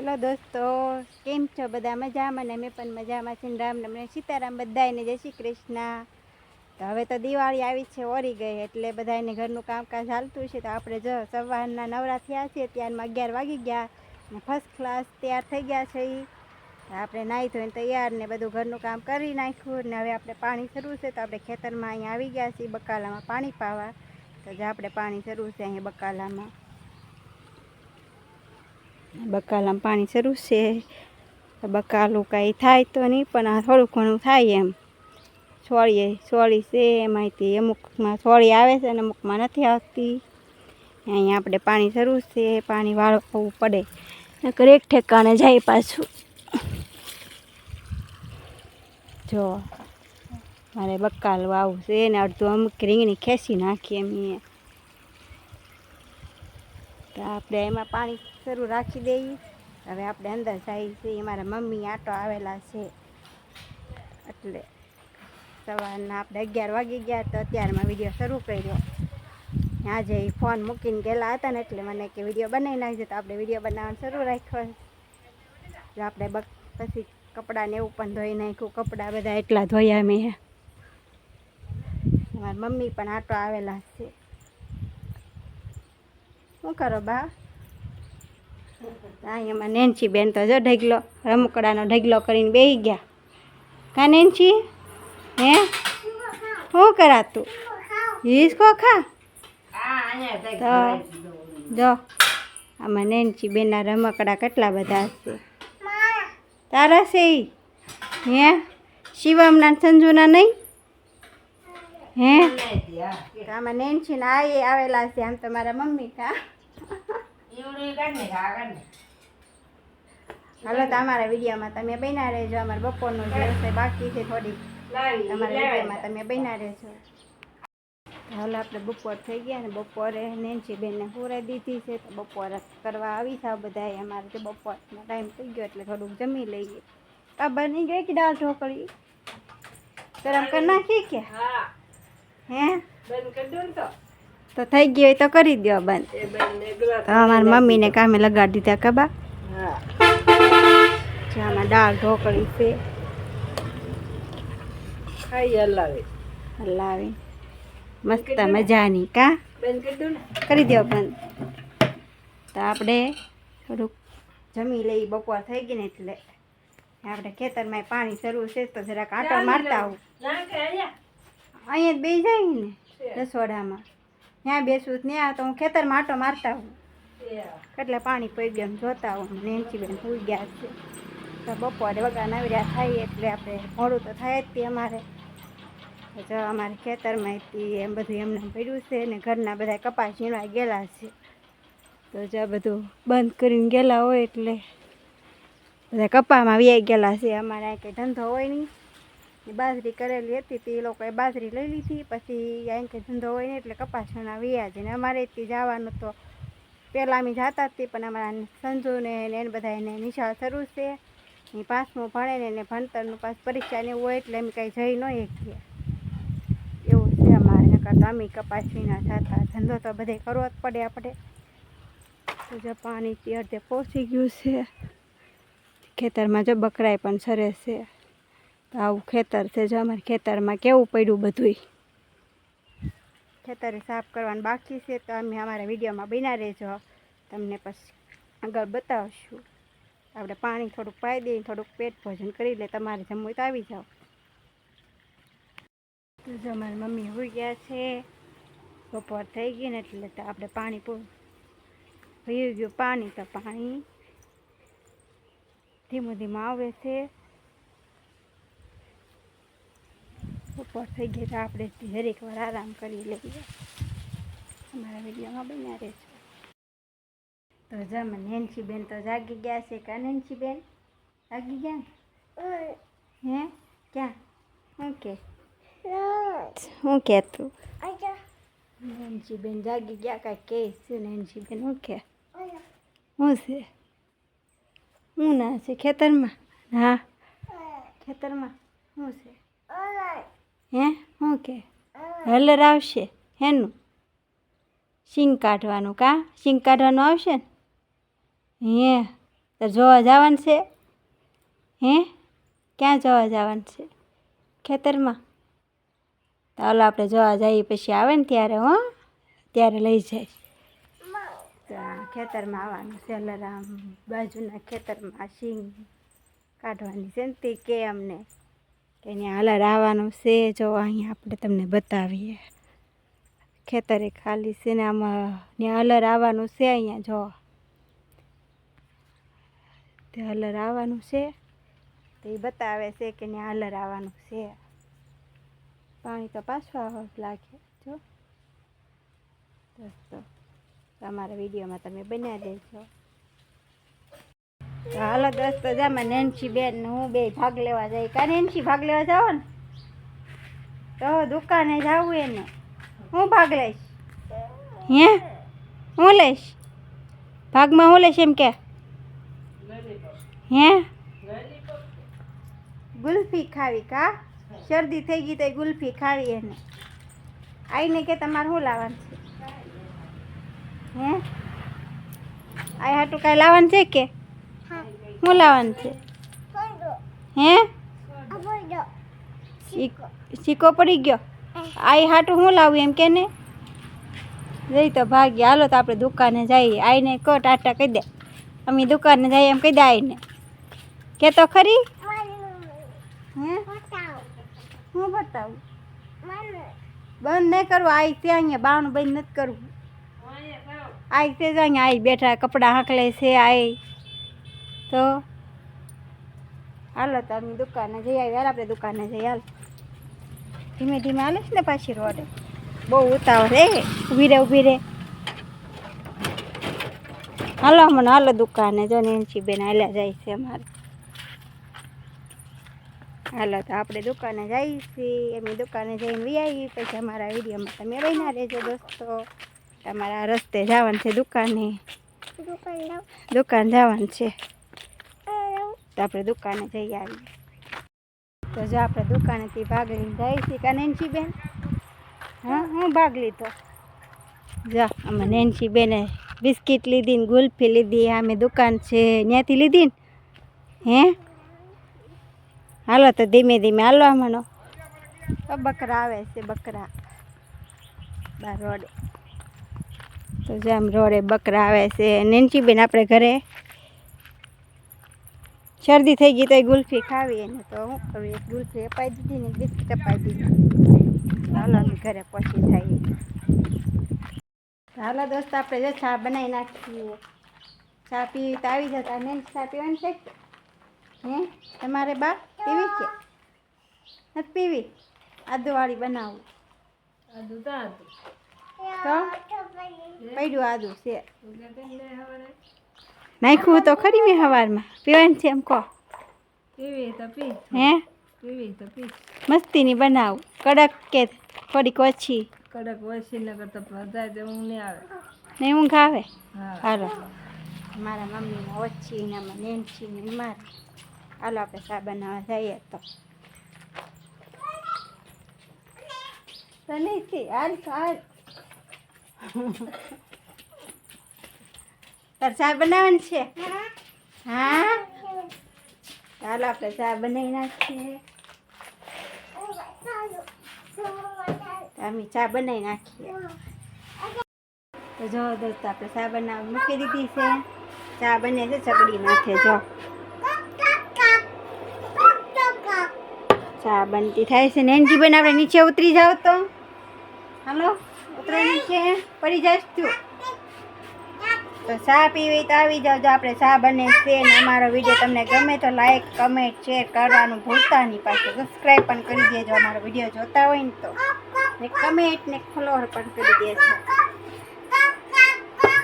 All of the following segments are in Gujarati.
હેલો દોસ્તો, કેમ છો? બધા મજામાં? ને મેં પણ મજામાં છે રામ ને સીતારામ બધાને જય શ્રી કૃષ્ણ. તો હવે તો દિવાળી આવી છે, ઓરી ગઈ એટલે બધાને ઘરનું કામકાજ ચાલતું છે. તો આપણે જો સવારના નવરા થયા છીએ, ત્યારમાં અગિયાર વાગી ગયા ને ફર્સ્ટ ક્લાસ તૈયાર થઈ ગયા છે આપણે નાહી ધોઈને તૈયાર ને બધું ઘરનું કામ કરી નાખ્યું ને હવે આપણે પાણી શરૂ છે. તો આપણે ખેતરમાં અહીંયા આવી ગયા છીએ બકાલામાં પાણી પાવા. તો જે આપણે પાણી શરૂ છે અહીંયા બકાલામાં. બકાલામાં પાણી શરૂ છે. બકાલું કાંઈ થાય તો નહીં, પણ આ થોડું ઘણું થાય એમ. છોડીએ, છોડી છે, એમાંથી અમુકમાં છોડી આવે છે અને અમુકમાં નથી આવતી. અહીંયા આપણે પાણી શરૂ છે, પાણી વાળવું પડે. નકર એક ઠેકાણે જાય પાછું. જો, મારે બકાલ વાવું છે ને અડધું અમુક રીંગણી ખેંચી નાખીએ એમ અહીંયા આપણે એમાં પાણી શરૂ રાખી દઈએ. હવે આપણે અંદર જઈએ છીએ મારા મમ્મી આટો આવેલા છે. એટલે સવારના આપણે અગિયાર વાગી ગયા તો અત્યારમાં વીડિયો શરૂ કર્યો. આજે એ ફોન મૂકીને ગયેલા હતા ને એટલે મને કે વીડિયો બનાવી નાખજો તો આપણે વીડિયો બનાવવાનું શરૂ રાખ્યો જો આપણે બક, પછી કપડાને એવું પણ ધોઈ નાખ્યું, કપડાં બધા એટલા ધોયા મેં. મારી મમ્મી પણ આટો આવેલા છે. શું કરો બા? અહીંયામાં નેન્સી બેન તો જો ઢગલો, રમકડાનો ઢગલો કરીને બેસી ગયા. કા નેન્સી? હે? શું કરાતું? હિસકો ખા? તો જો, આમાં નેન્સી બેનના રમકડા કેટલા બધા હશે? તારા છે? હે? શિવમના સંજુના નહીં? હે? તો આમાં નેન્સીના આ એ આવેલા છે આમ તમારા મમ્મી કા હાલો તો અમારા વિડીયોમાં તમે બન્યા રહેજો અમારે બપોરનો જે બાકી છે થોડી તમારા વિડીયોમાં તમે બન્યા રહેજો. હાલો આપણે બપોર થઈ ગયા ને બપોરે નેન્સી બેનને પૂરાઈ દીધી છે તો બપોર કરવા આવી થાવ બધાએ. અમારે તો બપોરનો ટાઈમ થઈ ગયો એટલે થોડુંક જમી લઈએ. આ બની ગઈ કે દાળ ઢોકળી? ગરમ કરી નાખી કે? હે. તો. થઈ ગયો તો કરી દો બંધ. તો અમારા મમ્મીને કામે લગાડી દીધા કબા આમાં દાળ ઢોકળી છે. હલાવી. મસ્ત મજાની કા? કરી દો બંધ. તો આપણે થોડુંક જમી લઈ બપોર થઈ ગઈ ને એટલે. આપણે ખેતરમાં પાણી શરૂ છે તો જરાક આંટો મારતા આવું. અહીંયા જ બે જાય ને રસોડામાં. ત્યાં બેસું ત્યાં તો હું ખેતરમાં આટો મારતા હું એટલે પાણી પડી ગયા જોતા હું નેન્સી બેન સુઈ ગયા છે. તો બપોરે વગા નવર્યા થાય એટલે આપણે મોડું તો થાય જ તે અમારે. તો જો અમારે ખેતરમાં એમ બધું એમને પડ્યું છે ને ઘરના બધા કપાસ ઝીણવા ગયેલા છે. તો જો બધું બંધ કરીને ગયેલા હોય એટલે બધા કપામાં વ્યાઈ ગયેલા છે. અમારે આ કંઈ ધંધો હોય નહીં. બાજરી કરેલી હતી તે લોકોએ બાજરી લઈ લીધી. પછી અહીં કંઈ ધંધો હોય ને એટલે કપાસના વ્યાજ ને અમારે થી જવાનું તો પહેલાં અમે જતા જ તે, પણ અમારા સંજુને ને એને બધા એને નિશાળ શરૂ છે. એ પાંચમું ભણે ને એને ભણતરનું પાસ પરીક્ષા ને હોય એટલે અમે કાંઈ જઈ ન શકીએ. એવું છે અમારે. નકર તો અમે કપાસ વિના જતા. ધંધો તો બધે કરવો જ પડે આપણે. જપાની પાણી અડધે પહોંચી ગયું છે. ખેતરમાં જો બકરાય પણ સરે છે. તો આવું ખેતર છે જો અમારે ખેતરમાં કેવું પડ્યું બધુંય. ખેતરે સાફ કરવાનું બાકી છે તો અમે અમારા વિડીયોમાં બના રહેજો. તમને પછી આગળ બતાવશું. આપણે પાણી થોડુંક પાઈ દઈએ, થોડુંક પેટ ભોજન કરી લે, તમારે જમવું તો આવી જાઓ. તો જો મારી મમ્મી હોઈ ગયા છે. બપોર થઈ ગઈ ને એટલે તો આપણે પાણી પૂરું વયું ગયું. પાણી તો પાણી ધીમું ધીમું આવે છે. બપોર થઈ ગઈ તો આપણે ઘેર વાર આરામ કરી લઈએ. અમારા વિડીયોમાં બન્યા રહે છે તો જમ નેનસીબેન તો જાગી ગયા છે કા નેન્સીબેન? જાગી ગયા? હે? ક્યાં? શું કે? શું કે તું? નેન્સી બેન જાગી ગયા કાંઈ કે છે નેન્સી બેન શું કે? શું છે? શું ના છે? ખેતરમાં? હા? ખેતરમાં? શું છે? હે શું કે? હલર આવશે હેનું. સિંગ કાઢવાનું કા? સિંગ કાઢવાનું આવશે ને? હે, તો જોવા જવાનું છે? હે, ક્યાં જોવા જવાનું છે? ખેતરમાં? તો હાલો આપણે જોવા જઈએ પછી આવે ને ત્યારે, હો? ત્યારે લઈ જાય. ખેતરમાં આવવાનું છે અલારામ બાજુના ખેતરમાં સિંગ કાઢવાની છે ને તે કે અમને. કે અહીંયા હાલર આવવાનું છે. જો અહીંયા આપણે તમને બતાવીએ. ખેતરે ખાલી છે ને આમાં ત્યાં હલર આવવાનું છે અહીંયા, જો. તે હલર આવવાનું છે. તો બતાવે છે કે ત્યાં હલર આવવાનું છે. પાણી તો પાછું આવવા લાગે, જો. તમારા વિડીયોમાં તમે બનાવી દેજો હાલો દોસ્તો જામાં નેન્સી બેન હું બે ભાગ લેવા જાય. કા નેન્સી ભાગ લેવા જાઓ ને? તો દુકાને જાવું એને. હું ભાગ લઈશ? હે? હું લઈશ? ભાગમાં હું લઈશ એમ કે? હે? ગુલ્ફી ખાવી કા? શરદી થઈ ગઈ તો ગુલ્ફી ખાવી એને. આવીને કે તમારે શું લાવવાનું છે? હે? આ હાટું કાંઈ લાવવાનું છે કે? શું લાવવાનું છે. હે? સિક્કો પડી ગયો. આઈ હાટું હું લાવું એમ કે ને? જઈ તો ભાગી. હાલો તો આપણે દુકાને જઈએ. આઈને કહો, ટાટા કહી દે. અમે દુકાને જઈએ એમ કહી દે આઈને. કે તો ખરી? હે? હું બતાવું? બંધ નહીં કરવું આઈ ત્યાં અહીંયા. બાણું બંધ નથી કરવું આઈ તે જ અહીંયા. આઈ બેઠા કપડાં હાંકલે છે, આઈ. તો હાલો તો અમે દુકાને જઈ આવી હાલ આપણે દુકાને જઈ હાલ. ધીમે ધીમે હાલે છે ને પાછી રોડે. બહુ ઉતાવળ રે ઊભી રે ઊભી રે. હાલો મને હાલો દુકાને. જો ને એનસી બેન હાલ્યા જાય છે અમારે. હાલો તો આપણે દુકાને જઈશું એમની દુકાને જઈને વી આવી પછી અમારા વિડીયોમાં તમે બન્યા રહેજો દોસ્તો. તમારા રસ્તે જવાનું છે દુકાને. દુકાન જવાનું છે. આપણે દુકાને જઈ આવીએ. તો જો આપણે દુકાનેથી ભાગ લઈને જઈએ છીએ કા નેન્સી બેન હા, હું ભાગ લીધો જો અમે નેન્સી બેને બિસ્કિટ લીધી ને ગુલ્ફી લીધી અમે દુકાન છે ત્યાંથી લીધી ને? હે? હાલો તો ધીમે ધીમે હાલવા તો બકરા આવે છે, બકરા. બાર રોડે. તો જેમ રોડે બકરા આવે છે. નેન્સી બેન આપણે ઘરે શરદી થઈ ગઈ તો એ ગુલ્ફી ખાવી એને તો હું કરું એક ગુલ્ફી અપાઈ દીધી ને બિસ્કીટ અપાઈ દીધી. હાલો ઘરે પહોંચી થાય હાલો દોસ્ત આપણે જો ચા બનાવી નાખીએ. ચા પીવી તો આવી જતા ને ચા પીવાની છે હે? તમારે બા પીવી છે? નથી પીવી? આદુવાળી બનાવું. તો પડ્યું આદુ છે. નાખ્યું તો ખરી મેં સવારમાં પીવાનું છે એમ કહો. પીવી તો પી હે? પીવી તો પી મસ્તીની બનાવું. કડક કે થોડીક ઓછી? કડક ઓછી ન કરતા તો ઊંઘ નહીં આવે. નહીં ઊંઘ આવે હાલો. મારા મમ્મીને ઓછી ને આમાં નેન્સી ને મારે. હાલો આપણે ચા બનાવવા જઈએ તો. નહીં હાલ હાલ. તાર ચા બનાવવાની છે? હા. ચાલો આપણે ચા બનાવી નાખીએ. અમે ચા બનાવી નાખીએ. તો જો દોસ્તો આપણે ચા બનાવ મૂકી દીધી છે. ચા બને છે ચકડી નાખે જો. ચા બનતી થાય છે. ને એનજી બેન આપણે નીચે ઉતરી જાવ તો. હાલો ઉતરો નીચે. પડી જાય તું. તો ચા પીવી તો આવી જાવ. જો આપણે ચા બને છે ને અમારો વીડિયો તમને ગમે તો લાઈક કમેન્ટ શેર કરવાનું ભૂલતા નહીં પાછું. સબસ્ક્રાઈબ પણ કરી દેજો અમારો વીડિયો જોતા હોય ને તો. ને કમેન્ટ ને ફોલોવર પણ કરી દેજો.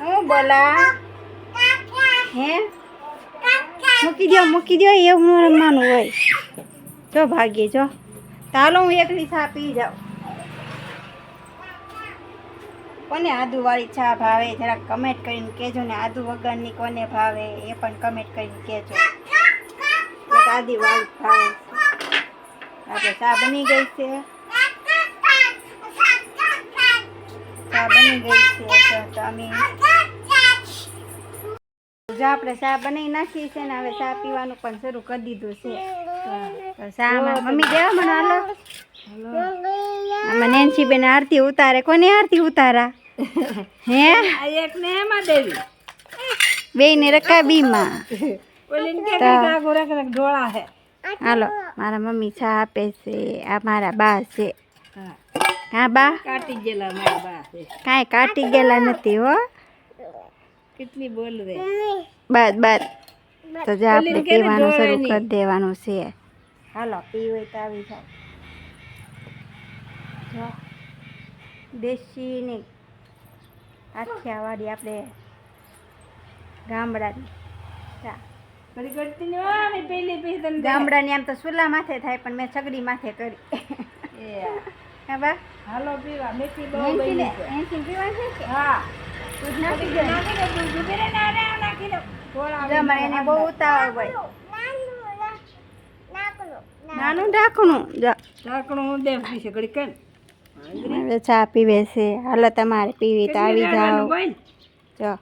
હું બોલા? હે? મૂકી દો મૂકી દો એવું રમવાનું હોય. જો ભાગ્ય, જો. ચાલો હું એકલી ચા પી જાઉં. કોને આદુવાળી ચા ભાવે? જરાક કમેન્ટ કરીને કહેજો ને આદુ વગરની કોને ભાવે? એ પણ કમેન્ટ કરીને કહેજો. આદુવાળી ભાવે. આપણે ચા બની ગઈ છે. ચા બની ગઈ છે. તો- અમે જો આપણે ચા બનાવી નાખી છે ને હવે ચા પીવાનું પણ શરૂ કરી દીધું છે. ચામાં મમ્મી દેવા મને હાલો. મને નેન્સી બેન આરતી ઉતારે. કોને આરતી ઉતારા? હે? આ એક ને એમાં દેવી. બે ને રકાબીમાં ઓલી કે તા. કાગો રક રક હે હાલો મારા મમ્મી ચા આપે છે આ મારા બા છે. હા. બા? કાટી ગયેલા મારા બા છે. કાંઈ કાટી ગયેલા નથી હો. કેટલી બોલવે બસ બસ તો જે આપણે પીવાનું શરૂ કરી દેવાનું છે. હાલો પીવે તો આવી જાઓ. દેશી ને આઠિયાવાળી આપણે ગામડાની. ચા ઘડી ઘડતી ને વાની પેલી પી તને ગામડાની આમ તો સુલા માથે થાય પણ મેં સગડી માથે કરી. એ. હા બા. હાલો પીવા. મેથી બહુ એનથી બની છે. એનથી પીવાનું છે હા. દૂધ નાખી દે. નાખી દે દૂધ ઊભી ને આને નાખી દે. થોડા જો અમારે એને બહુ ઉતાવળ હોય. નાનું ઢાંકણું જો. ઢાંકણું હું છે ઘડી કેમ હવે ચા પીવે છે હાલો તમારે પીવી તો આવી જાઓ. જો.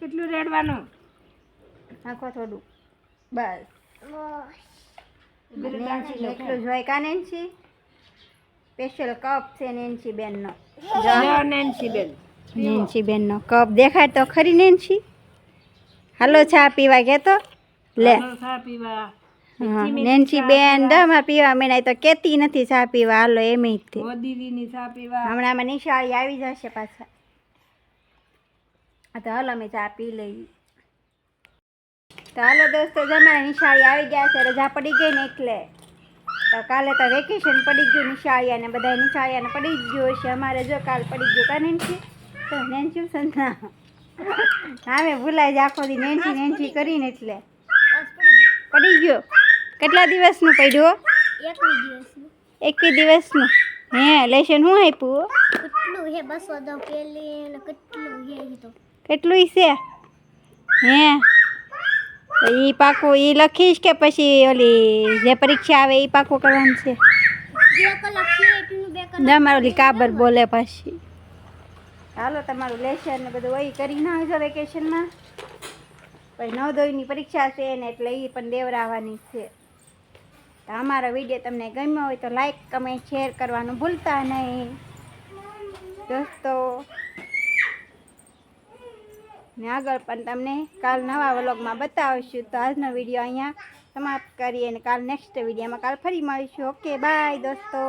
કેટલું રેડવાનું? નાખો થોડું. બસ. નેન્સી એટલું કા નેન્સી? સ્પેશિયલ કપ છે નેન્સી બેનનો. નેન્સી બેન. નેન્સી બેનનો કપ. દેખાય તો ખરી નેન્સી? હાલો ચા પીવા કે તો લે ચા પીવા. નેન્સી બેન દમાં પીવા મેં તો કેતી નથી ચા પીવા હાલો એમ જ તે. મોદીજીની ચા પીવા. હમણાં આમાં નિશાળી આવી જશે પાછા. તો હાલો અમે ચા પી લઈએ. તો હાલો દોસ્તો જમાને નિશાળી આવી ગયા છે રજા પડી ગઈ ને એટલે. તો કાલે તો વેકેશન પડી ગયું નિશાળિયાને બધા નિશાળિયાને પડી ગયું હશે. અમારે જો કાલ પડી ગયું કા નેન્સી? તો નેન્સી સંતના હા મેં ભૂલાઈ જ આખો દી નેન્સી નેન્સી કરીને એટલે. પડી ગયો. કેટલા દિવસનું પડ્યું એકવી દિવસનું. હે લેશન શું આપ્યું કેટલું હે બસો દો પેલી ને કેટલું હે તો. કેટલું છે? હે એ પાકું એ લખીશ કે પછી ઓલી જે પરીક્ષા આવે એ પાકું કરવાનું છે? ના તમારે ઓલી કાબર બોલે પછી. હાલો તમારું લેશન ને બધું વહી કરી નાખજો વેકેશનમાં. પછી નવદોયની પરીક્ષા છે ને એટલે એ પણ દેવરાવાની છે. તો અમારો વીડિયો તમને ગમ્યો હોય તો લાઈક કમેન્ટ શેર કરવાનું ભૂલતા નહીં. દોસ્તો, ને આગળ પણ તમને કાલ નવા વ્લોગમાં બતાવશું. તો આજનો વીડિયો અહીંયા સમાપ્ત કરીએ અને કાલ નેક્સ્ટ વિડીયોમાં કાલ ફરી મળીશું. ઓકે બાય દોસ્તો.